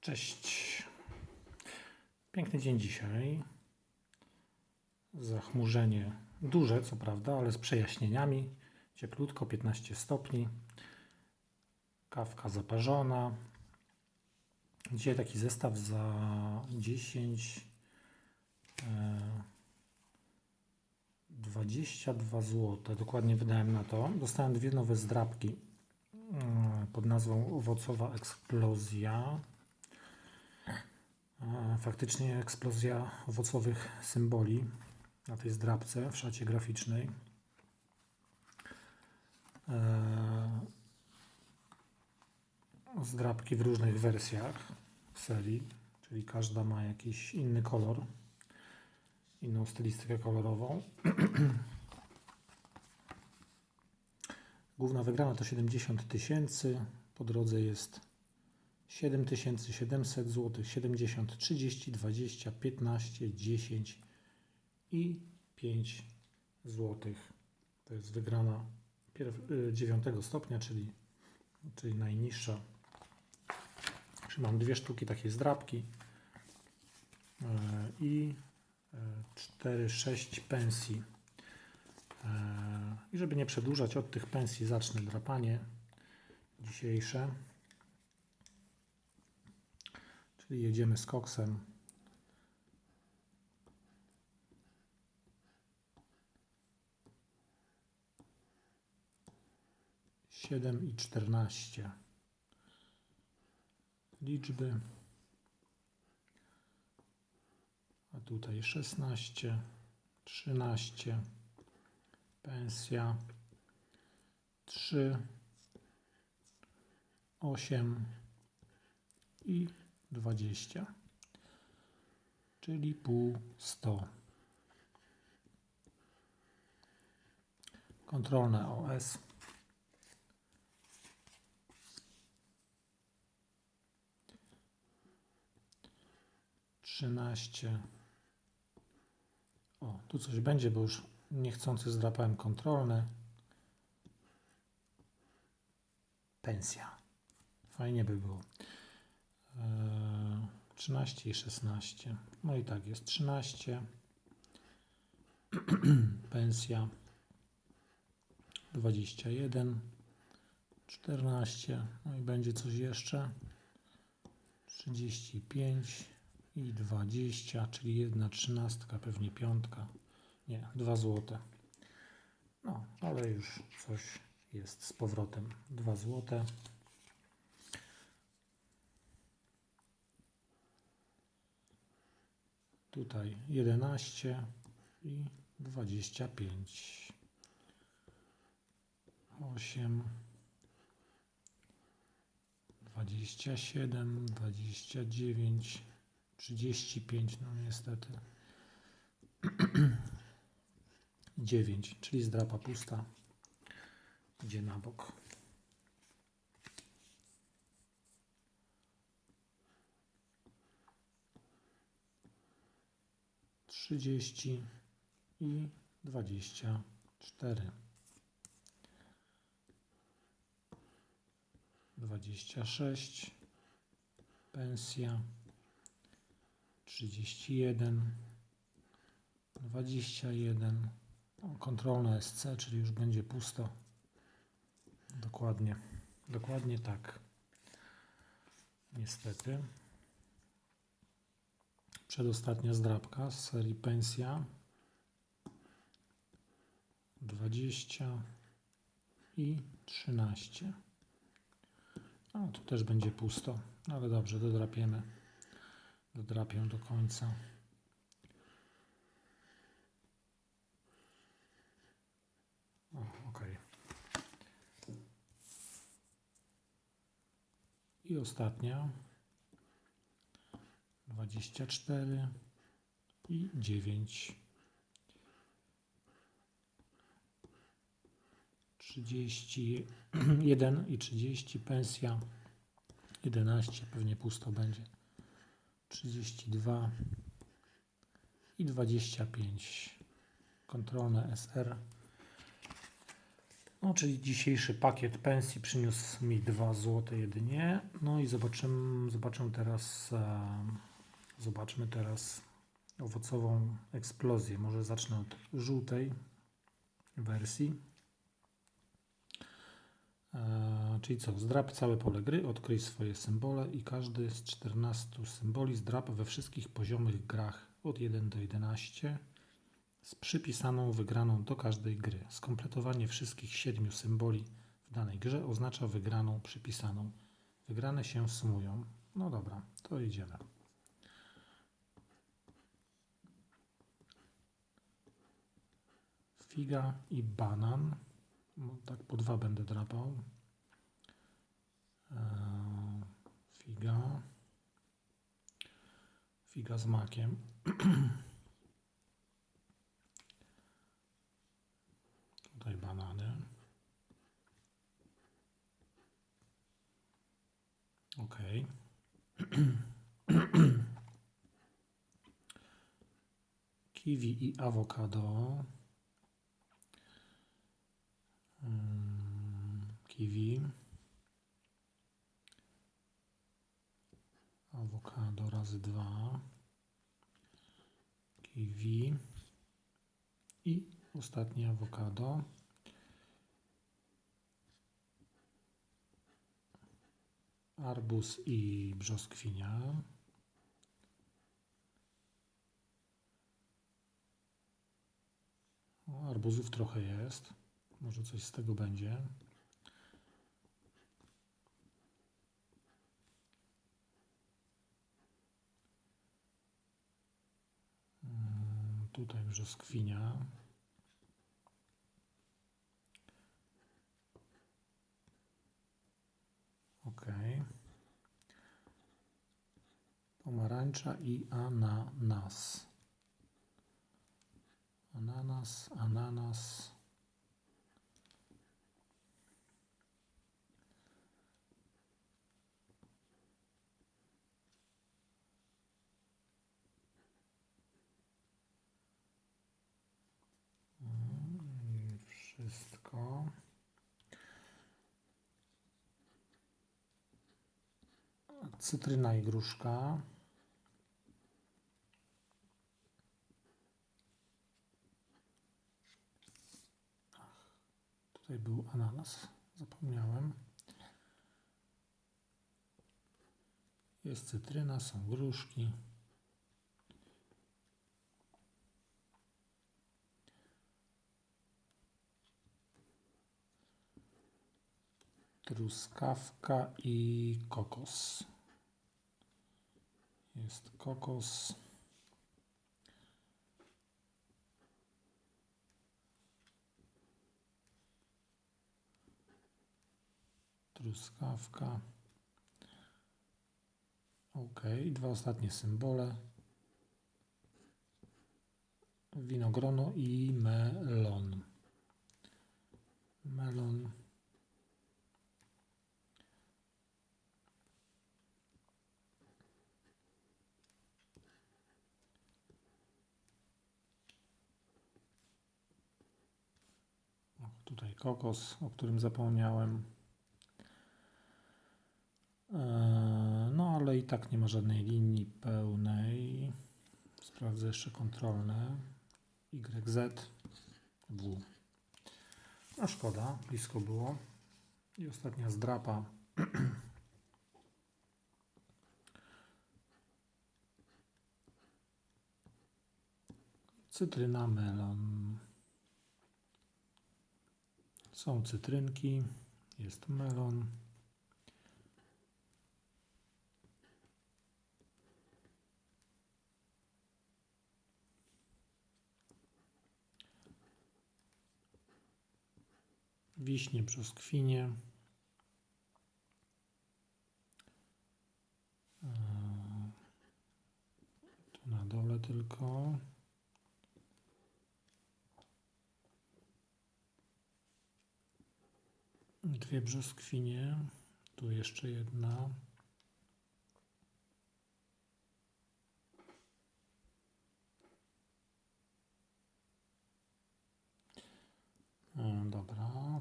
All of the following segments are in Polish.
Cześć. Piękny dzień dzisiaj. Zachmurzenie duże, co prawda, ale z przejaśnieniami. Cieplutko, 15 stopni. Kawka zaparzona. Dzisiaj taki zestaw za 10, e, 22 zł. Dokładnie wydałem na to. Dostałem dwie nowe zdrabki mm, pod nazwą Owocowa Eksplozja. E, Faktycznie eksplozja owocowych symboli na tej zdrabce w szacie graficznej. E, Zdrabki w różnych wersjach serii, czyli każda ma jakiś inny kolor, inną stylistykę kolorową. Główna wygrana to 70 tysięcy, po drodze jest 7700 zł, 70, 30, 20, 15, 10 i 5 zł. To jest wygrana 9 stopnia, czyli, czyli najniższa. Czyli mam dwie sztuki takiej zdrabki e, i 4-6 pensji. E, I żeby nie przedłużać, od tych pensji zacznę drapanie dzisiejsze. Czyli jedziemy z koksem. Siedem i czternaście. Liczby. A tutaj szesnaście, trzynaście, pensja, trzy, osiem. I 20, czyli pół 100. Kontrolne OS. Trzynaście. O, tu coś będzie, bo już niechcący zdrapałem kontrolne. Pensja. Fajnie by było. 13 i 16. No i tak jest 13. Pensja 21. 14. No i będzie coś jeszcze. 35 i 20, czyli jedna trzynastka, pewnie piątka. Nie, 2 złote. No, ale już coś jest z powrotem. 2 złote. Tutaj 11 i 25. 8, 27, 29, 35, no niestety. 9, czyli zdrapa pusta. Idzie na bok. Trzydzieści i dwadzieścia cztery. Dwadzieścia sześć. Pensja. Trzydzieści jeden. Dwadzieścia jeden. Kontrolne SC, czyli już będzie pusto. Dokładnie. Dokładnie tak. Niestety. Przedostatnia zdrabka z serii Pensja. 20 i 13. No, tu też będzie pusto, ale dobrze, dodrapiemy. Dodrapię do końca. O, ok. I ostatnia. 24 i 9. 31 i 30 pensja 11 pewnie pusto będzie 32 i 25 kontrolne SR No, czyli dzisiejszy pakiet pensji przyniósł mi 2 zł jedynie. No i zobaczymy, zobaczę teraz, e, zobaczmy teraz owocową eksplozję. Może zacznę od żółtej wersji. E, czyli co? Zdrap całe pole gry, odkryj swoje symbole i każdy z 14 symboli zdrap we wszystkich poziomych grach od 1 do 11 z przypisaną wygraną do każdej gry. Skompletowanie wszystkich siedmiu symboli w danej grze oznacza wygraną przypisaną. Wygrane się sumują. No dobra, to idziemy. Figa i banan. Tak po dwa będę drapał. Eee, Figa. Figa z makiem. Tutaj banany. Ok. Kiwi i awokado. Kiwi. Awokado razy dwa. Kiwi. I ostatnie awokado. Arbuz i brzoskwinia. Arbuzów trochę jest. Może coś z tego będzie. Tutaj brzoskwinia. Ok. Pomarańcza i ananas. Ananas, ananas. Mm, i Wszystko. Cytryna i gruszka. Ach, Tutaj był ananas, zapomniałem. Jest cytryna, są gruszki. Truskawka i kokos. Jest kokos. Truskawka. Ok, dwa ostatnie symbole. Winogrono i melon. Melon. O, Tutaj kokos, o którym zapomniałem. Eee, No, ale i tak nie ma żadnej linii pełnej. Sprawdzę jeszcze kontrolne. YZ, W. No szkoda, blisko było. I ostatnia zdrapa. Cytryna, melon. Są cytrynki, jest melon. Wiśnie, brzoskwinie. Eee, Tu na dole tylko. Dwie brzoskwinie. Tu jeszcze jedna. E, Dobra.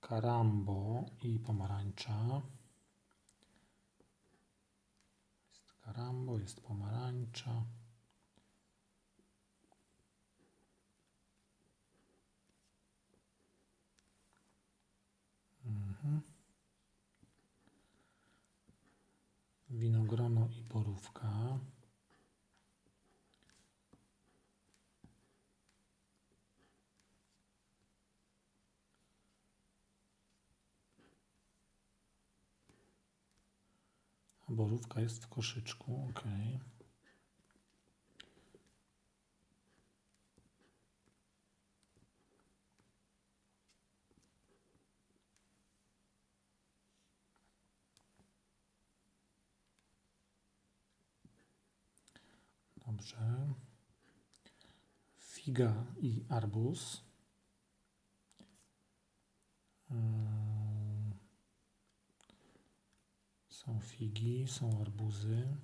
karambo i pomarańcza. Jest karambo, jest pomarańcza. Winogrono i borówka. Borówka jest w koszyczku, ok. Dobrze. Figa i arbuz. Ym, Są figi, są arbuzy.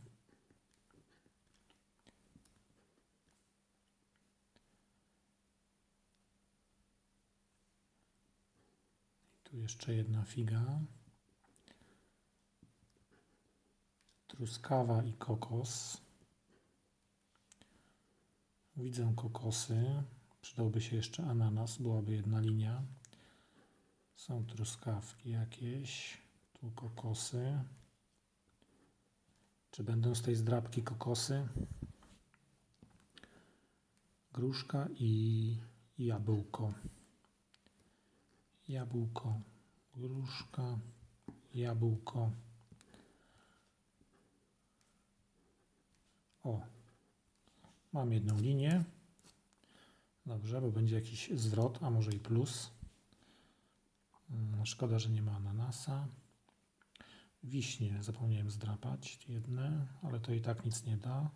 Tu jeszcze jedna figa. Truskawa i kokos. Widzę kokosy. Przydałby się jeszcze ananas, byłaby jedna linia. Są truskawki jakieś. Tu kokosy. Czy będą z tej zdrabki kokosy? Gruszka i jabłko. Jabłko, gruszka, jabłko. O, mam jedną linię. Dobrze, bo będzie jakiś zwrot, a może i plus. Mm, Szkoda, że nie ma ananasa. Wiśnie zapomniałem zdrapać jedne, ale to i tak nic nie da.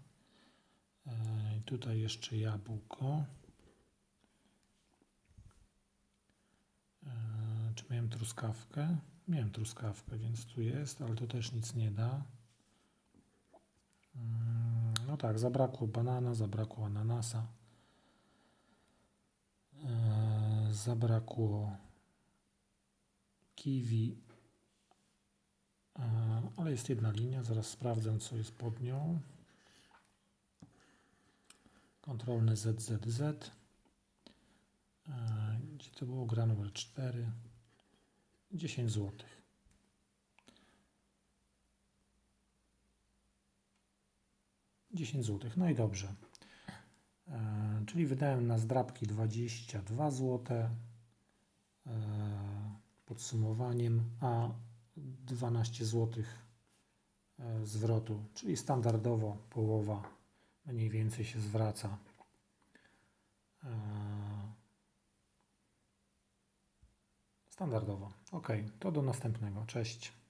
E, tutaj jeszcze jabłko. E, czy miałem truskawkę? Miałem truskawkę, więc tu jest, ale to też nic nie da. Mm, no tak, zabrakło banana, zabrakło ananasa, e, zabrakło kiwi, e, ale jest jedna linia, zaraz sprawdzę co jest pod nią. Kontrolny ZZZ. Yy, e, gdzie to było? Gra numer 4. 10 złotych. 10 zł. No i dobrze. E, czyli wydałem na zdrabki 22 zł. E, podsumowaniem, a 12 zł e, zwrotu, czyli standardowo połowa mniej więcej się zwraca. E, standardowo. Ok, to do następnego. Cześć.